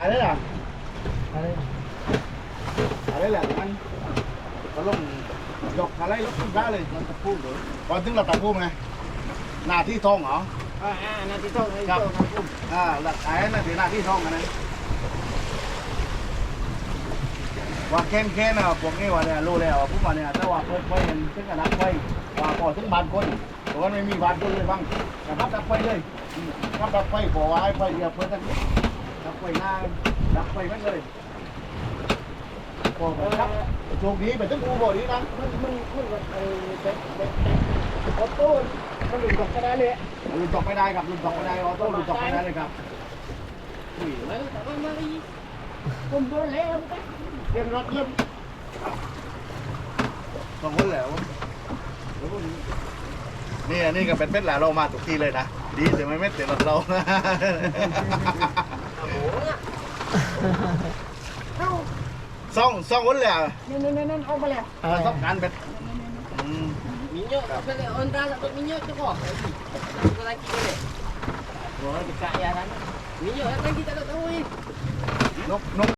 อะไรล่ะอะไรอะไรล่ะมันก็ลงยกอะไรลงได้เลยมันตะพูดเลยพอถึงเราตะพูดไงหน้าที่ท้องเหรออ่าอ่านาทีต้องให้ครับต้องครับผมอ่าหลักฐานนั่นคือหน้าที่ท้องกันนะว่าแค้นแค้นอะพวกนี้ว่าเนี่ยรู้แล้วว่าพวกมันเนี่ยแต่ว่าเปิดไฟเห็นถึงขนาดไฟว่าพอถึงบ้านคนเพราะว่าไม่มีบ้านคนเลยบ้างแต่พับดับไฟเลยพับดับไฟพอไว้ไฟเดียวเปิดทั้ง ดับไฟหน้าดับไฟไม่เลยบอกครับโชคดีไปถึงกูบอกดีนะมันมันมันแบบเออแบบแบบออโต้มันหลุดออกก็ได้เลยลุนตกไม่ได้ครับลุนตกไม่ได้ออโต้ลุนตกไม่ได้เลยครับอุ้ยแล้วแต่ว่ามันผมโดนแล้วเรียนรถเริ่มสองคนแล้วนี่อันนี้ก็เป็นเม็ดแหละเรามาทุกทีเลยนะ ดีแต่ไม่เม็ดเสียหลอดเราเอ้า ซ่องซ่องคนแล้วนั่นนั่นนั่นเอาไปแล้วซ่องการเป็นอืม minyak kalau onda dapat minyak tu kok aku lagi boleh Wah, dekat ya kan. Minyak lagi tak ada tahu ni. นกนก